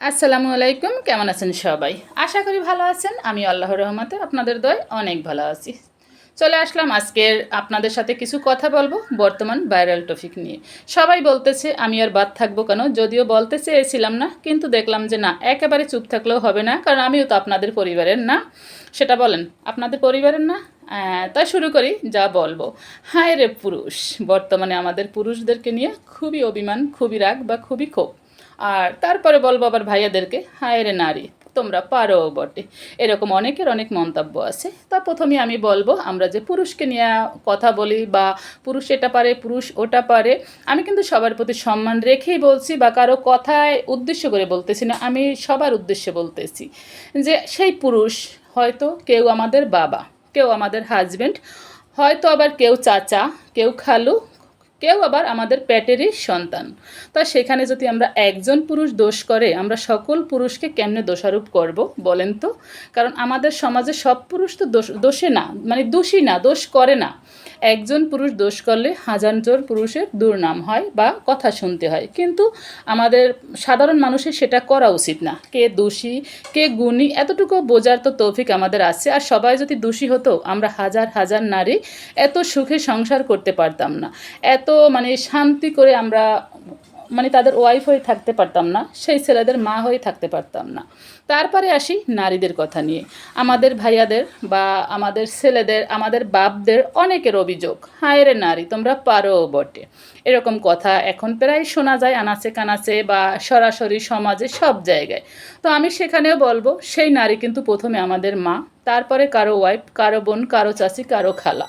আসসালামু আলাইকুম, কেমন আছেন সবাই? আশা করি ভালো আছেন। আমি আল্লাহর রহমতে আপনাদের দয় অনেক ভালো আছি। চলে আসলাম আজকের আপনাদের সাথে কিছু কথা বলব বর্তমান ভাইরাল টপিক নিয়ে। সবাই বলতেছে, আমি আর বাদ থাকব কেন? যদিও বলতে চেয়েছিলাম না, কিন্তু দেখলাম যে না, একেবারে চুপ থাকলেও হবে না, কারণ আমিও তো আপনাদের পরিবারের না। সেটা বলেন, আপনাদের পরিবারের না? তা শুরু করি, যা বলব। হায় রে পুরুষ! বর্তমানে আমাদের পুরুষদেরকে নিয়ে খুবই অভিমান, খুবই রাগ বা খুবই ক্ষোভ। আর তারপরে বলব আবার ভাইয়াদেরকে, হায় রে নারী, তোমরা পারো বটে। এরকম অনেকের অনেক মন্তব্য আছে। তা প্রথমে আমি বলব, আমরা যে পুরুষকে নিয়ে কথা বলি বা পুরুষ এটা পারে, পুরুষ ওটা পারে, আমি কিন্তু সবার প্রতি সম্মান রেখেই বলছি বা কারও কথায় উদ্দেশ্য করে বলতেছি না, আমি সবার উদ্দেশ্যে বলতেছি যে সেই পুরুষ হয়তো কেউ আমাদের বাবা, কেউ আমাদের হাজব্যান্ড হয়তো আবার কেউ চাচা, কেউ খালু কেউ আবার আমাদের পেটেরই সন্তান। তা সেখানে যদি আমরা একজন পুরুষ দোষ করে, আমরা সকল পুরুষকে কেমনে দোষারোপ করব বলেন তো? কারণ আমাদের সমাজে সব পুরুষ তো দোষ, দোষে না মানে দোষী না, দোষ করে না। একজন পুরুষ দোষ করলে হাজারজন পুরুষের দুর্নাম হয় বা কথা শুনতে হয়। কিন্তু আমাদের সাধারণ মানুষের সেটা করা উচিত না। কে দোষী, কে গুণী, এতটুকু বোঝার তো তৌফিক আমাদের আছে। আর সবাই যদি দোষী হতো, আমরা হাজার হাজার নারী এত সুখে সংসার করতে পারতাম না। এত মানে শান্তি করে আমরা মানে তাদের ওয়াইফ হয়ে থাকতে পারতাম না, সেই ছেলেদের মা হয়ে থাকতে পারতাম না। তারপরে আসি নারীদের কথা নিয়ে। আমাদের ভাইয়াদের বা আমাদের ছেলেদের, আমাদের বাপদের অনেকের অভিযোগ, হায় রে নারী, তোমরা পারো বটে। এরকম কথা এখন প্রায় শোনা যায় আনাচে কানাচে বা সরাসরি সমাজে সব জায়গায়। তো আমি সেখানেও বলব, সেই নারী কিন্তু প্রথমে আমাদের মা, তারপরে কারও ওয়াইফ কারও বোন, কারও চাচি, কারও খালা।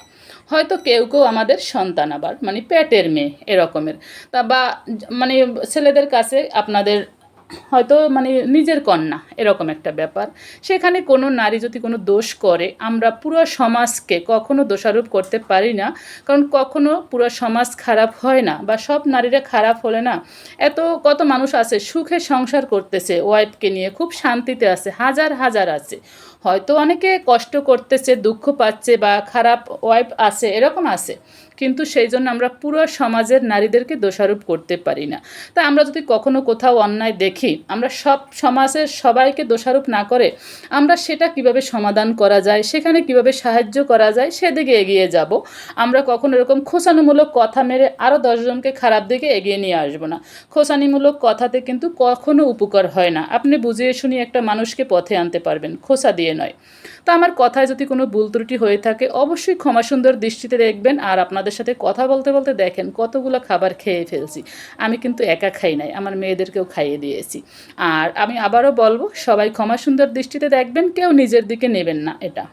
হয়তো কেউ কেউ আমাদের সন্তান আবার মানে পেটের মেয়ে এরকমের। তা বা মানে ছেলেদের কাছে আপনাদের হয়তো মানে নিজের কন্যা, এরকম একটা ব্যাপার। সেখানে কোনো নারী যদি কোনো দোষ করে, আমরা পুরো সমাজকে কখনো দোষারোপ করতে পারি না। কারণ কখনো পুরো সমাজ খারাপ হয় না বা সব নারীরা খারাপ হলে না, এত কত মানুষ আছে, সুখে সংসার করতেছে ওয়াইফকে নিয়ে খুব শান্তিতে আছে, হাজার হাজার আছে। হয়তো অনেকে কষ্ট করতেছে, দুঃখ পাচ্ছে বা খারাপ ওয়াইফ আছে, এরকম আছে। কিন্তু সেই জন্য আমরা পুরো সমাজের নারীদেরকে দোষারোপ করতে পারি না। তা আমরা যদি কখনো কোথাও অন্যায় দেখি, আমরা সব সমাজের সবাইকে দোষারোপ না করে আমরা সেটা কীভাবে সমাধান করা যায়, সেখানে কীভাবে সাহায্য করা যায়, সেদিকে এগিয়ে যাব। আমরা কখনো এরকম খোসানোমূলক কথা মেরে আরও দশজনকে খারাপ দিকে এগিয়ে নিয়ে আসব না। খোসানিমূলক কথাতে কিন্তু কখনো উপকার হয় না। আপনি বুঝিয়ে শুনিয়ে একটা মানুষকে পথে আনতে পারবেন খোসা দিয়ে নয়। তা আমার কথায় যদি কোনো ভুল ত্রুটি হয়ে থাকে, অবশ্যই ক্ষমা সুন্দর দৃষ্টিতে দেখবেন আর আপনাদের সাথে কথা বলতে বলতে দেখেন, কতগুলো খাবার খেয়ে ফেলছি। আমি কিন্তু একা খাই নাই, আমার মেয়েদেরকেও খাইয়ে দিয়েছি। আর আমি আবারও বলব, সবাই ক্ষমা সুন্দর দৃষ্টিতে দেখবেন, কেউ নিজের দিকে নেবেন না এটা।